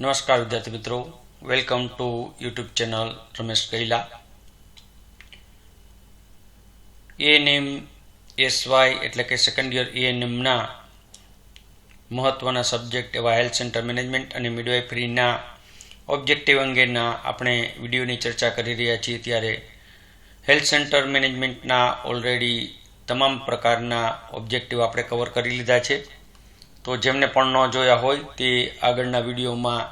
નમસ્કાર વિદ્યાર્થી મિત્રો. Welcome to YouTube channel Ramesh Kaila ANM SY એટલે કે સેકન્ડ યર એએનએમના મહત્ત્વના સબ્જેક્ટ એવા હેલ્થ સેન્ટર મેનેજમેન્ટ અને મિડવાઇફરીના ઓબ્જેક્ટિવ અંગેના આપણે વિડીયોની ચર્ચા કરી રહ્યા છીએ ત્યારે હેલ્થ સેન્ટર મેનેજમેન્ટના ઓલરેડી તમામ પ્રકારના ઓબ્જેક્ટિવ આપણે કવર કરી લીધા છે. તો જેમને પણ ન જોયા હોય તે આગળના વિડીયોમાં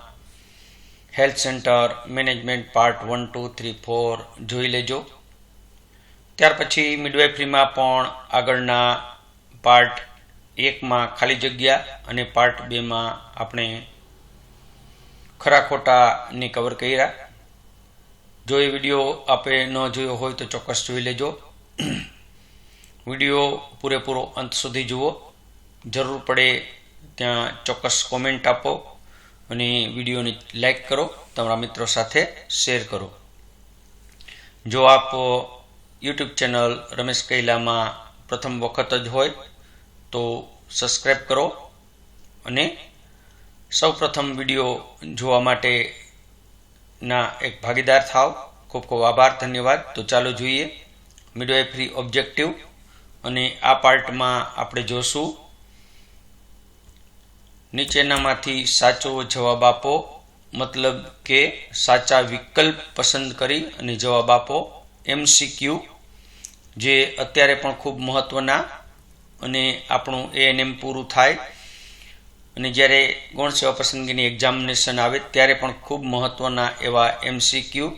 health centre management part one, two, three, four જોઈ લેજો. ત્યાર પછી મિડવાઇફરીમાં પણ આગળના પાર્ટ એકમાં ખાલી જગ્યા અને પાર્ટ બેમાં આપણે ખરા ખોટાને કવર કર્યા. જો એ વીડિયો આપે ન જોયો હોય તો ચોક્કસ જોઈ લેજો. વીડિયો પૂરેપૂરો અંત સુધી જુઓ. જરૂર પડે ત્યાં ચોક્કસ કોમેન્ટ આપો અને વિડીયોને લાઈક કરો, તમારા મિત્રો સાથે શેર કરો. જો આપ યુટ્યુબ ચેનલ રમેશ કૈલામાં પ્રથમ વખત જ હોય, તો સબસ્ક્રાઈબ કરો અને સૌ પ્રથમ વીડિયો જોવા માટે ના એક ભાગીદાર થાવ. ખૂબ ખૂબ આભાર, ધન્યવાદ. તો ચાલો જોઈએ. મિડવાઇફરી ઓબ્જેક્ટિવ અને આ પાર્ટમાં આપણે જોશું. નીચેનામાંથી સાચો જવાબ આપો, મતલબ કે સાચા વિકલ્પ પસંદ કરી અને જવાબ આપો. એમસીક્યુ જે અત્યારે પણ ખૂબ મહત્વના અને આપણું એએનએમ પૂરું થાય. અને જ્યારે ગૌણ સેવા પસંદગીની એક્ઝામિનેશન આવે, ત્યારે પણ ખૂબ મહત્વના એવા એમસીક્યુ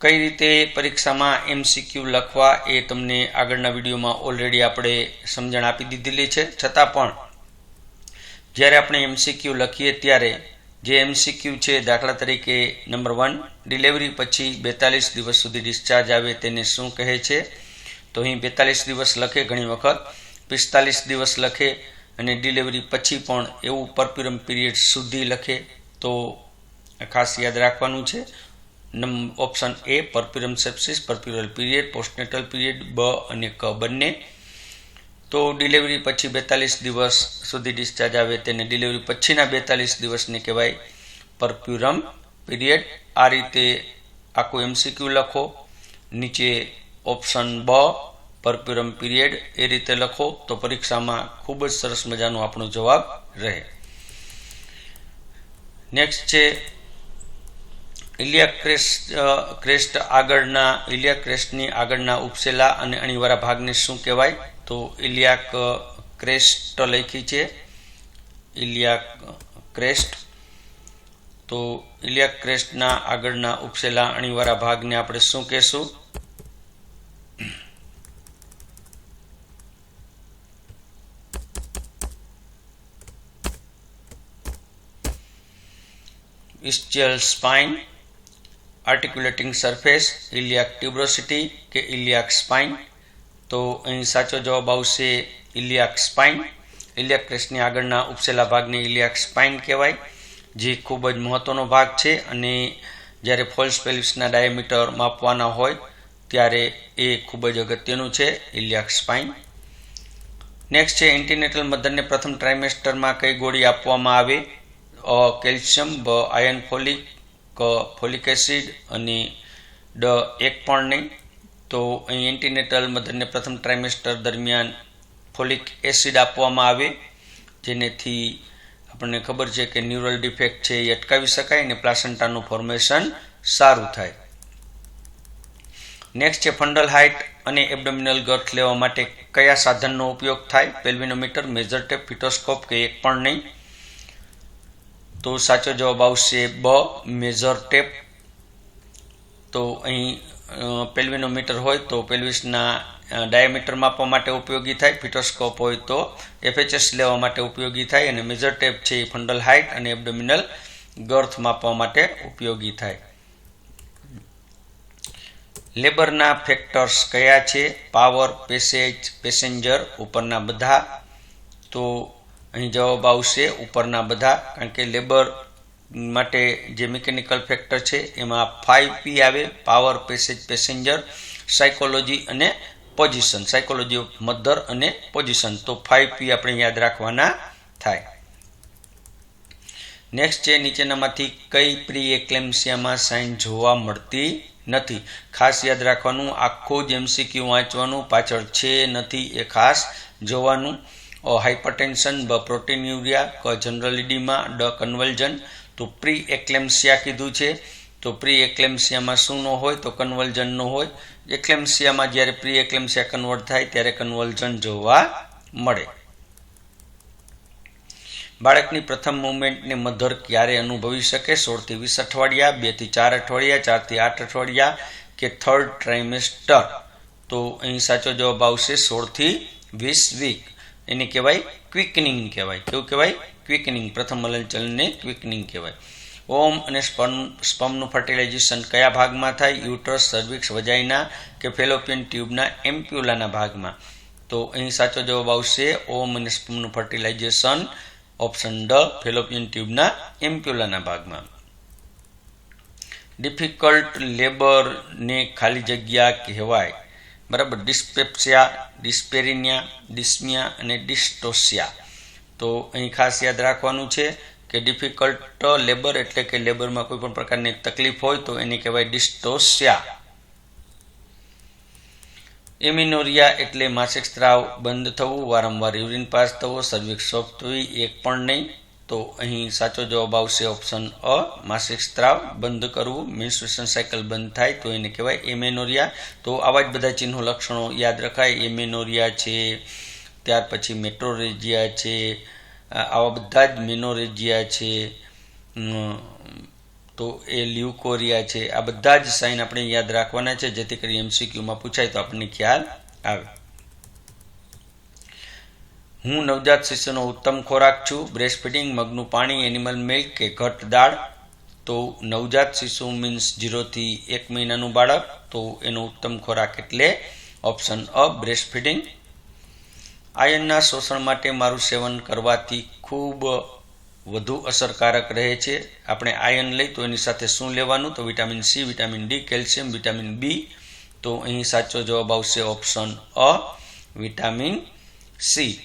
કઈ રીતે પરીક્ષામાં એમસીક્યુ લખવા એ તમને આગળના વિડીયોમાં ઓલરેડી આપણે સમજણ આપી દીધેલી છે. છતાં પણ જ્યારે આપણે એમસીક્યુ લખીએ ત્યારે જે એમસીક્યુ છે દાખલા તરીકે નંબર વન, ડિલિવરી પછી બેતાલીસ દિવસ સુધી ડિસ્ચાર્જ આવે તેને શું કહે છે? તો અહીં બેતાલીસ દિવસ લખે ઘણી વખત, પિસ્તાલીસ દિવસ લખે અને ડિલિવરી પછી પણ એવું પરપ્યુરમ પીરિયડ સુધી લખે. તો ખાસ યાદ રાખવાનું છે ઓપ્શન એ puerperium sepsis, puerperal period, postnatal period, બ અને ક બંને. તો ડિલિવરી પછી બેતાલીસ દિવસ સુધી ડિસ્ચાર્જ આવે તેને ડિલિવરી પછીના બેતાલીસ દિવસને કહેવાય પરપ્યુરમ પીરિયડ આ રીતે આખું એમસીક્યુ લખો. નીચે ઓપ્શન બ, પરપ્યુરમ પીરિયડ એ રીતે લખો તો પરીક્ષામાં ખૂબ જ સરસ મજાનો આપણો જવાબ રહે. નેક્સ્ટ છે, ઇલિયા ક્રેસ્ટ ક્રેસ્ટ આગળના, ઇલિયા ક્રેસ્ટની આગળના ઉપસેલા અને અણીવાળા ભાગને શું કહેવાય? તો ઇલિયાક ક્રેસ્ટ લખી છે. Iliac crest. તો ઇલિયાક ક્રેસ્ટના આગળના ઉપસેલા અણીવાળા ભાગને આપણે શું કહેશું? ઇસ્ટિયલ સ્પાઇન આર્ટિક્યુલેટિંગ સરફેસ ઇલિયાક ટ્યુબ્રોસિટી કે ઇલિયાક સ્પાઇન તો અહીં સાચો જવાબ આવશે ઇલિયાક સ્પાઇન. ઇલિયાક ક્રેસ્ટની આગળના ઉપસેલા ભાગને ઇલિયાક સ્પાઇન કહેવાય, જે ખૂબ જ મહત્વનો ભાગ છે અને જ્યારે ફોલ્સ પેલ્વિસના ડાયામીટર માપવાના હોય ત્યારે એ ખૂબ જ અગત્યનું છે, ઇલિયાક સ્પાઇન. નેક્સ્ટ છે એન્ટીનેટલ મધરને પ્રથમ ટ્રાઇમેસ્ટરમાં કઈ ગોળી આપવામાં આવે? કેલ્શિયમ, બ, આયર્ન ફોલિક, ક, ફોલિક એસિડ અને ડ, એક પણ નહીં. તો અહીં એન્ટીનેટલ મધરને પ્રથમ ટ્રાઇમેસ્ટર દરમિયાન ફોલિક એસિડ આપવામાં આવે, જેનેથી આપણને ખબર છે કે ન્યુરલ ડિફેક્ટ છે એ અટકાવી શકાય અને પ્લાસન્ટાનું ફોર્મેશન સારું થાય. નેક્સ્ટ છે ફંડલ હાઇટ અને એબડોમિનલ ગર્થ લેવા માટે કયા સાધનનો ઉપયોગ થાય? પેલ્વિનોમીટર મેજર ટેપ ફિટોસ્કોપ કે એક પણ નહીં. તો સાચો જવાબ આવશે બ મેજર ટેપ તો અહીં પેલ્વિનોમીટર હોય તો પેલ્વિસના ડાયામીટર માપવા માટે ઉપયોગી થાય, ફિટોસ્કોપ હોય તો એફએચએસ લેવા માટે ઉપયોગી થાય અને મેજર ટેપ છે એ ફંડલ હાઇટ અને એબડોમિનલ ગર્થ માપવા માટે ઉપયોગી થાય. લેબરના ફેક્ટર્સ કયા છે? પાવર, પેસેજ, પેસેન્જર ઉપરના બધા. તો અહીં જવાબ આવશે ઉપરના બધા, કારણ કે લેબર માટે જે મિકેનિકલ ફેક્ટર છે, એમાં ફાઇવ પી આવે પાવર પેસેજ પેસેન્જર સાયકોલોજી અને પોઝિશન સાયકોલોજી ઓફ મધર અને પોઝિશન તો ફાઇવ પી આપણે યાદ રાખવાના થાય. નેક્સ્ટ છે, નીચેનામાંથી કઈ પ્રી એક્લેમ્સિયામાં સાઇન જોવા મળતી નથી. ખાસ યાદ રાખવાનું, આખું જ એમસીક્યુ વાંચવાનું, પાછળ છે નથી એ ખાસ જોવાનું. હાઇપરટેન્શન બ પ્રોટીન યુરિયા ક જનરલ ઈડીમાં ડ કન્વલ્જન તો પ્રી એક્લેમ્સિયા કીધું છે. તો પ્રી એક્લેમ્સિયામાં શું ન હોય તો કન્વલ્જન ન હોય. એક્લેમ્સિયામાં જ્યારે પ્રી એક્લેમ્સિયા કન્વર્ટ થાય ત્યારે કન્વલ્જન જોવા મળે. બાળકની પ્રથમ મુવમેન્ટને મધર ક્યારે અનુભવી શકે? સોળથી વીસ અઠવાડિયા બેથી ચાર અઠવાડિયા ચારથી આઠ અઠવાડિયા કે થર્ડ ટ્રાઇમેસ્ટર તો અહીં સાચો જવાબ આવશે સોળથી વીસ વીક એને કહેવાય ક્વિકનિંગ કહેવાય. કેવું કહેવાય? ક્વિકનિંગ પ્રથમ હલનચલનને ક્વિકનિંગ કહેવાય. ઓમ અને સ્પર્મ સ્પર્મનું ફર્ટિલાઇઝેશન કયા ભાગમાં થાય? યુટ્રસ સર્વિક્સ વજાઇના કે ફેલોપિયન ટ્યુબના એમ્પ્યુલાના ભાગમાં. તો અહીં સાચો જવાબ આવશે ઓમ અને સ્પર્મનું ફર્ટિલાઇઝેશન ઓપ્શન ડ ફેલોપિયન ટ્યુબના એમ્પ્યુલાના ભાગમાં. ડિફિકલ્ટ લેબરને ખાલી જગ્યા કહેવાય. બરાબર ડિસ્પેપ્સિયા ડિસ્પેરિનિયા ડિસ્મિયા અને ડિસ્ટોસિયા તો અહીં ખાસ યાદ રાખવાનું છે કે ડિફિકલ્ટ લેબર એટલે કે લેબરમાં કોઈ પણ પ્રકારની તકલીફ હોય તો એને કહેવાય ડિસ્ટોસિયા એમિનોરિયા એટલે માસિક સ્ત્રાવ બંધ થવું, વારંવાર યુરિન પાસ થવો, સર્વિક સોફ્ટ થવી એક પણ નહીં. તો અહીં સાચો જવાબ આવશે ઓપ્શન અ. માસિક સ્ત્રાવ બંધ કરવું. મેન્સ્ટ્રુએશન સાયકલ બંધ થાય તો એને કહેવાય એમેનોરિયા તો આવા જ બધા ચિહ્નો લક્ષણો યાદ રખાય. એમેનોરિયા છે, ત્યાર પછી મેટ્રોરેજિયા છે આવા બધા જ મેનોરેજિયા છે તો એ લ્યુકોરિયા છે. આ બધા જ સાઇન આપણે યાદ રાખવાના છે. જેથી કરી એમસીક્યુમાં પૂછાય તો આપણને ખ્યાલ આવે. હું નવજાત શિશુનો ઉત્તમ ખોરાક છું. બ્રેસ્ટ ફીડિંગ મગનું પાણી, એનિમલ મિલ્ક, કે ઘટ દાળ. તો નવજાત શિશુ મીન્સ ઝીરોથી એક મહિનાનું બાળક. તો એનો ઉત્તમ ખોરાક એટલે ઓપ્શન અ બ્રેસ્ટ ફીડિંગ આયનના શોષણ માટે મારું સેવન કરવાથી ખૂબ વધુ અસરકારક રહે છે. આપણે આયન લઈ તો એની સાથે શું લેવાનું? તો vitamin C, vitamin D, calcium, vitamin B. તો અહીં સાચો જવાબ આવશે ઓપ્શન અ, વિટામિન સી.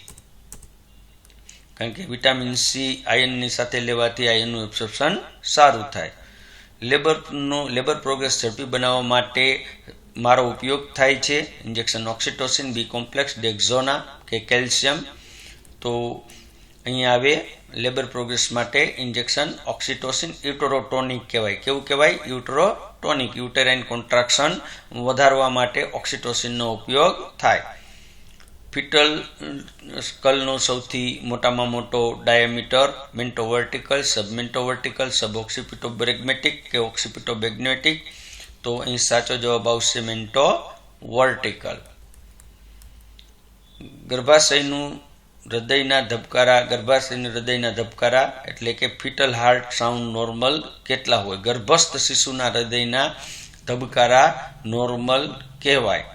કારણ કે વિટામિન સી આયનની સાથે લેવાથી આયનનું એબ્સોર્પ્શન સારું થાય. લેબરનો, લેબર પ્રોગ્રેસ ઝડપી બનાવવા માટે મારો ઉપયોગ થાય છે. Injection oxytocin, B complex, Dexona કે કેલ્શિયમ. તો અહીંયા આવે, લેબર પ્રોગ્રેસ માટે ઇન્જેક્શન ઓક્સિટોસિન, યુટરોટોનિક કહેવાય. કેવું કહેવાય? યુટરોટોનિક, યુટેરાઇન કોન્ટ્રાક્શન વધારવા માટે ઓક્સિટોસિનનો ઉપયોગ થાય. ફિટલ સ્કલનો સૌથી મોટામાં મોટો ડાયામીટર, મેન્ટોવર્ટિકલ વર્ટિકલ સબઓક્સિપિટો બ્રેગ્મેટિક કે ઓક્સિપિટો બેગ્નેટિક તો અહીં સાચો જવાબ આવશે મેન્ટો વર્ટિકલ ગર્ભાશયનું હૃદયના ધબકારા, ગર્ભાશયના હૃદયના ધબકારા એટલે કે ફિટલ હાર્ટ સાઉન્ડ નોર્મલ કેટલા હોય? ગર્ભસ્થ શિશુના હૃદયના ધબકારા નોર્મલ કહેવાય.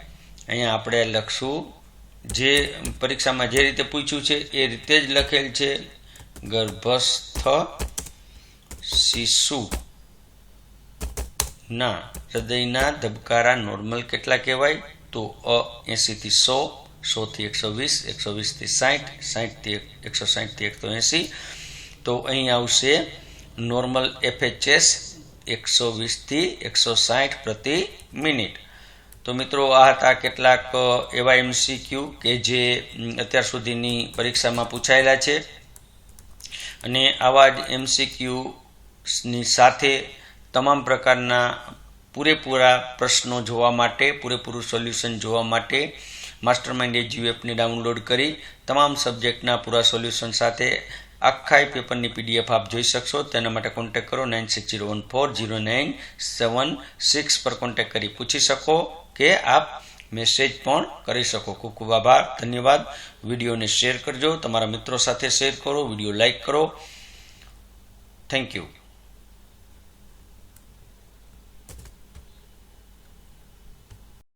અહીંયા આપણે લખશું જે પરીક્ષામાં જે રીતે પૂછ્યું છે એ રીતે જ લખેલ છે. ગર્ભસ્થ શિશુ. ના, હૃદયના ધબકારા નોર્મલ કેટલા કહેવાય? તો અ એંશીથી સો સોથી એકસો વીસ, એકસો વીસથી સાઠ સાઠથી એકસો સાઠથી એકસો એંસી. તો અહીં આવશે નોર્મલ એફએચએસ એકસો વીસથી એકસો સાઠ પ્રતિ મિનિટ. તો મિત્રો, આ હતા કેટલાક એવા એમસીક્યુ કે જે અત્યાર સુધીની પરીક્ષામાં પૂછાયેલા છે. અને આવા જ એમસીક્યુની સાથે તમામ પ્રકારના પૂરેપૂરા પ્રશ્નો જોવા માટે, પૂરેપૂરું સોલ્યુશન જોવા માટે માસ્ટર માઇન્ડ એજ્યુ એપને ડાઉનલોડ કરી તમામ સબ્જેક્ટના પૂરા સોલ્યુશન સાથે આખા પેપરની પીડીએફ આપ જોઈ શકશો. તેના માટે કોન્ટેક કરો nine six zero one four zero nine seven six પર કોન્ટેક કરી પૂછી શકો. કે આપ મેસેજ પણ કરી શકો. ખૂબ ખૂબ આભાર. ધન્યવાદ. વિડીયોને શેર કરજો. તમારા મિત્રો સાથે શેર કરો. વીડિયો લાઇક કરો. Thank you